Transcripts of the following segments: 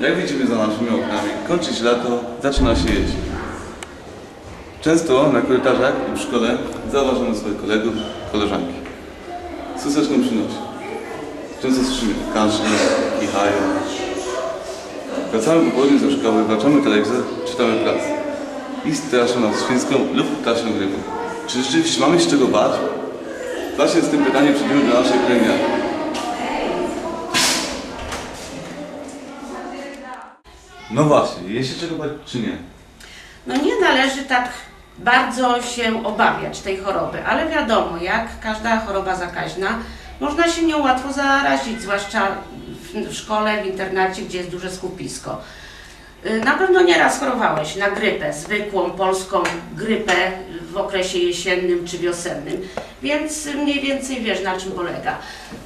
Jak widzimy za naszymi oknami, kończy się lato, zaczyna się jesień. Często na korytarzach i w szkole zauważamy swoich kolegów, koleżanki. Suseczką przynosi. Często słyszymy kaszle, kichają. Wracamy po południu ze szkoły, włączamy telewizor, czytamy prasę. I straszą nas świńską lub ptasią grybą. Czy rzeczywiście mamy się czego bać? Właśnie z tym pytaniem przyjdziemy do naszej pielęgniarki. No właśnie, jest się czego bać czy nie? No nie należy tak bardzo się obawiać tej choroby, ale wiadomo, jak każda choroba zakaźna, można się nią łatwo zarazić, zwłaszcza w, w szkole, w internacie, gdzie jest duże skupisko. Y, Na pewno nieraz chorowałeś na grypę, zwykłą polską grypę w okresie jesiennym czy wiosennym, więc mniej więcej wiesz na czym polega.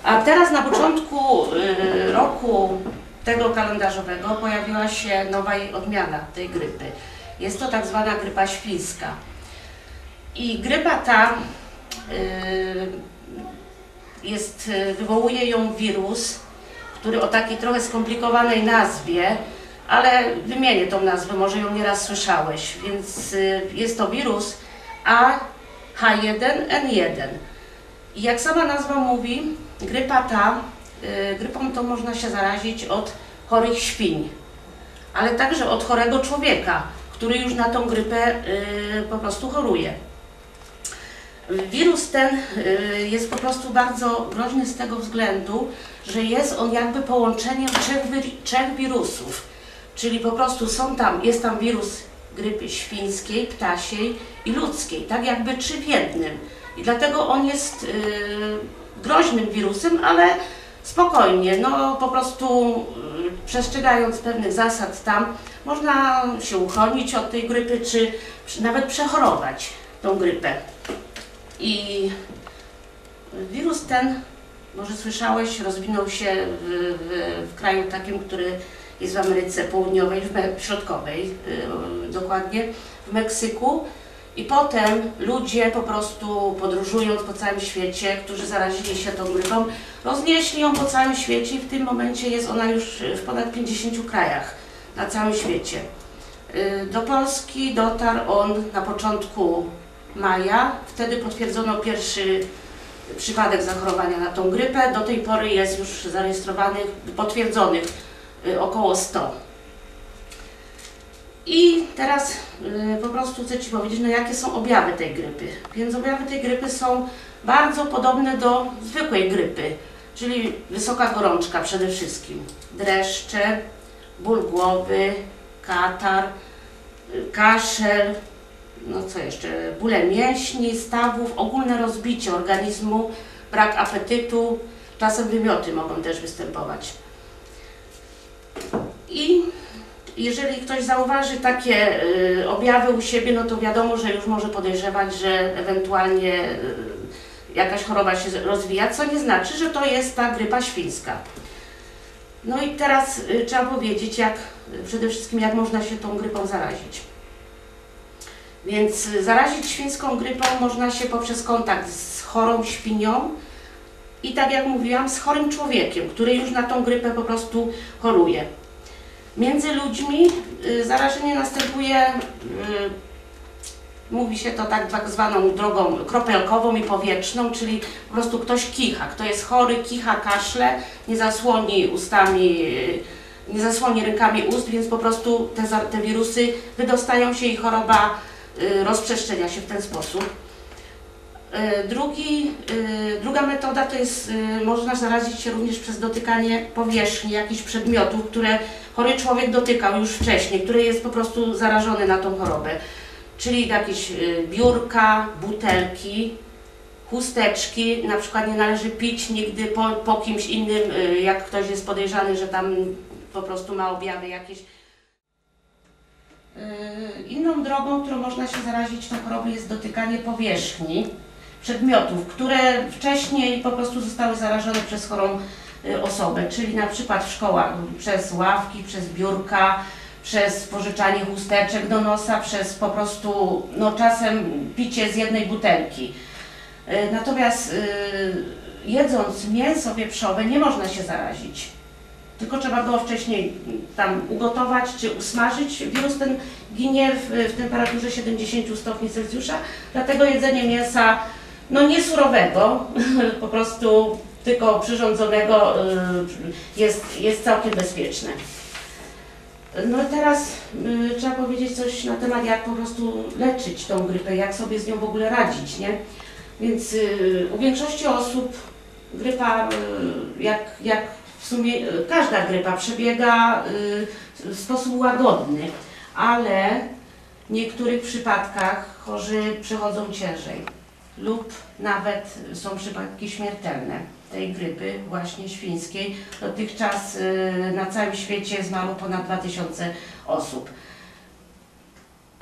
A teraz na początku y, roku tego kalendarzowego pojawiła się nowa jej odmiana tej grypy. Jest to tak zwana grypa świńska. I grypa ta y, jest, wywołuje ją wirus, który o takiej trochę skomplikowanej nazwie, ale wymienię tą nazwę, może ją nieraz słyszałeś, więc y, jest to wirus AH1N1. I jak sama nazwa mówi, grypa ta, grypą to można się zarazić od chorych świń, ale także od chorego człowieka, który już na tą grypę y, po prostu choruje. Wirus ten y, jest po prostu bardzo groźny z tego względu, że jest on jakby połączeniem trzech, trzech wirusów. Czyli po prostu są tam, jest tam wirus grypy świńskiej, ptasiej i ludzkiej, tak jakby trzy w jednym. I dlatego on jest y, groźnym wirusem, ale spokojnie, no po prostu y, przestrzegając pewnych zasad tam, można się uchronić od tej grypy, czy, nawet przechorować tą grypę. I wirus ten, może słyszałeś, rozwinął się w, w, w kraju takim, który jest w Ameryce Południowej, w Środkowej yy, dokładnie, w Meksyku. I potem ludzie po prostu podróżując po całym świecie, którzy zarazili się tą grypą, roznieśli ją po całym świecie i w tym momencie jest ona już w ponad 50 krajach na całym świecie. Yy, Do Polski dotarł on na początku maja. Wtedy potwierdzono pierwszy przypadek zachorowania na tą grypę. Do tej pory jest już zarejestrowanych, potwierdzonych y, około 100. I teraz y, po prostu chcę Ci powiedzieć, no jakie są objawy tej grypy. Więc objawy tej grypy są bardzo podobne do zwykłej grypy, czyli wysoka gorączka przede wszystkim, dreszcze, ból głowy, katar, y, kaszel, no co jeszcze, bóle mięśni, stawów, ogólne rozbicie organizmu, brak apetytu, czasem wymioty mogą też występować. I jeżeli ktoś zauważy takie y, objawy u siebie, no to wiadomo, że już może podejrzewać, że ewentualnie y, jakaś choroba się rozwija, co nie znaczy, że to jest ta grypa świńska. No i teraz y, trzeba powiedzieć, jak przede wszystkim jak można się tą grypą zarazić. Więc zarazić świńską grypą można się poprzez kontakt z chorą świnią i tak jak mówiłam, z chorym człowiekiem, który już na tą grypę po prostu choruje. Między ludźmi y, zarażenie następuje, y, mówi się to tak, zwaną drogą kropelkową i powietrzną, czyli po prostu ktoś kicha. Kto jest chory, kicha, kaszle, nie zasłoni ustami, y, nie zasłoni rękami ust, więc po prostu te, te wirusy wydostają się i choroba rozprzestrzenia się w ten sposób. Y, Drugi, y, druga metoda to jest, y, można zarazić się również przez dotykanie powierzchni jakichś przedmiotów, które chory człowiek dotykał już wcześniej, który jest po prostu zarażony na tą chorobę. Czyli jakieś biurka, butelki, chusteczki, na przykład nie należy pić nigdy po, po kimś innym, jak ktoś jest podejrzany, że tam po prostu ma objawy jakieś. Inną drogą, którą można się zarazić tą chorobą jest dotykanie powierzchni, przedmiotów, które wcześniej po prostu zostały zarażone przez chorą y, osobę, czyli na przykład w szkołach przez ławki, przez biurka, przez pożyczanie chusteczek do nosa, przez po prostu no czasem picie z jednej butelki. Y, Natomiast y, jedząc mięso wieprzowe nie można się zarazić. tylko trzeba było wcześniej tam ugotować czy usmażyć. Wirus ten ginie w, w temperaturze 70 stopni Celsjusza, dlatego jedzenie mięsa no nie surowego, po prostu tylko przyrządzonego y, jest, jest całkiem bezpieczne. No teraz y, trzeba powiedzieć coś na temat, jak po prostu leczyć tą grypę, jak sobie z nią w ogóle radzić, nie? Więc y, u większości osób grypa, jak, jak w sumie każda grypa przebiega w sposób łagodny, ale w niektórych przypadkach chorzy przechodzą ciężej lub nawet są przypadki śmiertelne tej grypy właśnie świńskiej. Dotychczas y, na całym świecie zmarło ponad 2000 osób.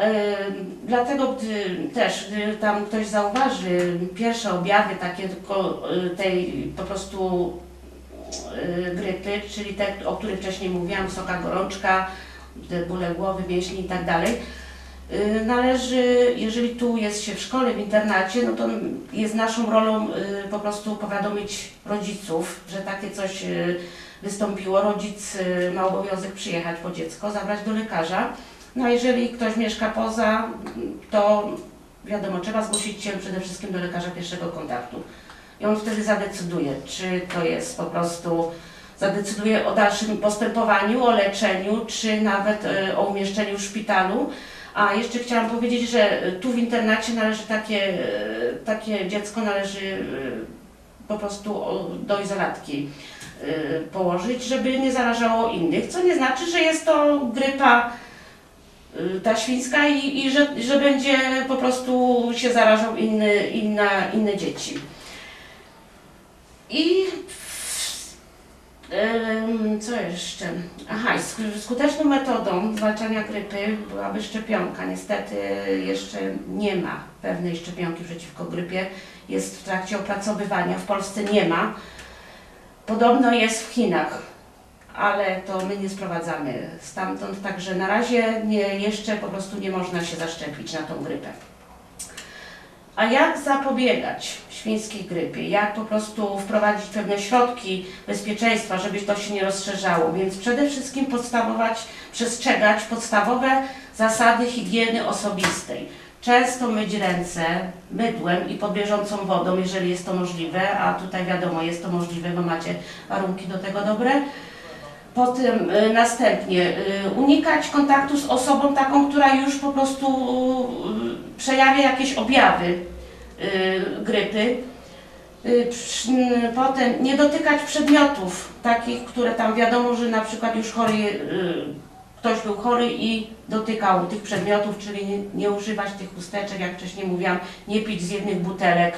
Ym, Dlatego gdy też, gdy tam ktoś zauważy pierwsze objawy takie tylko y, tej po prostu y, grypy, czyli te, o których wcześniej mówiłam, wysoka gorączka, bóle głowy, mięśni i tak y, należy, jeżeli tu jest się w szkole, w internacie, no to jest naszą rolą y, po prostu powiadomić rodziców, że takie coś y, wystąpiło. Rodzic y, ma obowiązek przyjechać po dziecko, zabrać do lekarza. No a jeżeli ktoś mieszka poza, to wiadomo, trzeba zgłosić się przede wszystkim do lekarza pierwszego kontaktu. I on wtedy zadecyduje, czy to jest po prostu, zadecyduje o dalszym postępowaniu, o leczeniu, czy nawet o umieszczeniu w szpitalu. A jeszcze chciałam powiedzieć, że e, tu w internacie należy takie, e, takie dziecko należy e, po prostu do izolatki położyć, żeby nie zarażało innych, co nie znaczy, że jest to grypa ta świńska i, i że, że będzie po prostu się zarażał inny, inna, inne dzieci. I co jeszcze? Aha, skuteczną metodą zwalczania grypy byłaby szczepionka. Niestety jeszcze nie ma pewnej szczepionki przeciwko grypie. Jest w trakcie opracowywania. W Polsce nie ma. Podobno jest w Chinach ale to my nie sprowadzamy stamtąd, także na razie nie, jeszcze po prostu nie można się zaszczepić na tą grypę. A jak zapobiegać świńskiej grypie? Jak po prostu wprowadzić pewne środki bezpieczeństwa, żeby to się nie rozszerzało? Więc przede wszystkim podstawować, przestrzegać podstawowe zasady higieny osobistej. Często myć ręce mydłem i pod bieżącą wodą, jeżeli jest to możliwe, a tutaj wiadomo, jest to możliwe, bo macie warunki do tego dobre. Potem y, następnie y, unikać kontaktu z osobą taką, która już po prostu przejawia jakieś objawy y, grypy. Y, Potem nie dotykać przedmiotów takich, które tam wiadomo, że na przykład już chory, y, ktoś był chory i dotykał tych przedmiotów, czyli nie, używać tych chusteczek, jak wcześniej mówiłam, nie pić z jednych butelek.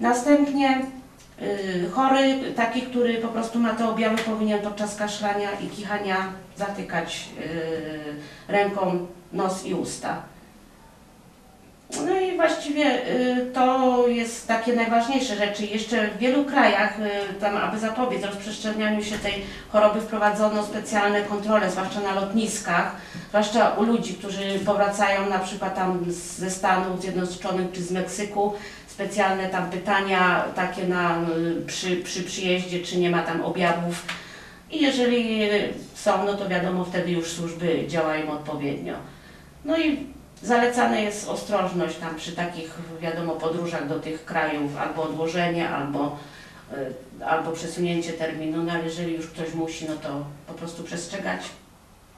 Następnie chory, taki, który po prostu ma te objawy, powinien podczas kaszlania i kichania zatykać ręką nos i usta. I właściwie y, to jest takie najważniejsze rzeczy. Jeszcze w wielu krajach, y, tam aby zapobiec rozprzestrzenianiu się tej choroby, wprowadzono specjalne kontrole, zwłaszcza na lotniskach, zwłaszcza u ludzi, którzy powracają na przykład tam ze Stanów Zjednoczonych czy z Meksyku. Specjalne tam pytania takie na, y, przy, przy przyjeździe, czy nie ma tam objawów. I jeżeli są, no to wiadomo, wtedy już służby działają odpowiednio. No i Zalecana jest ostrożność tam przy takich, wiadomo, podróżach do tych krajów, albo odłożenie, albo, y, albo przesunięcie terminu, no ale jeżeli już ktoś musi, no to po prostu przestrzegać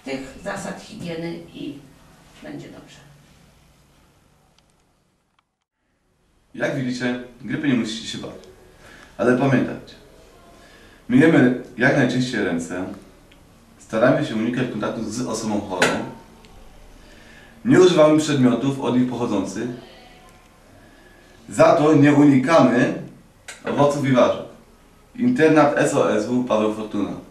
tych zasad higieny i będzie dobrze. Jak widzicie, grypy nie musicie się bać. Ale pamiętajcie, myjemy jak najczęściej ręce, staramy się unikać kontaktu z osobą chorą, nie używamy przedmiotów od nich pochodzących, za to nie unikamy owoców i warzyw. Internat SOSW Paweł Fortuna.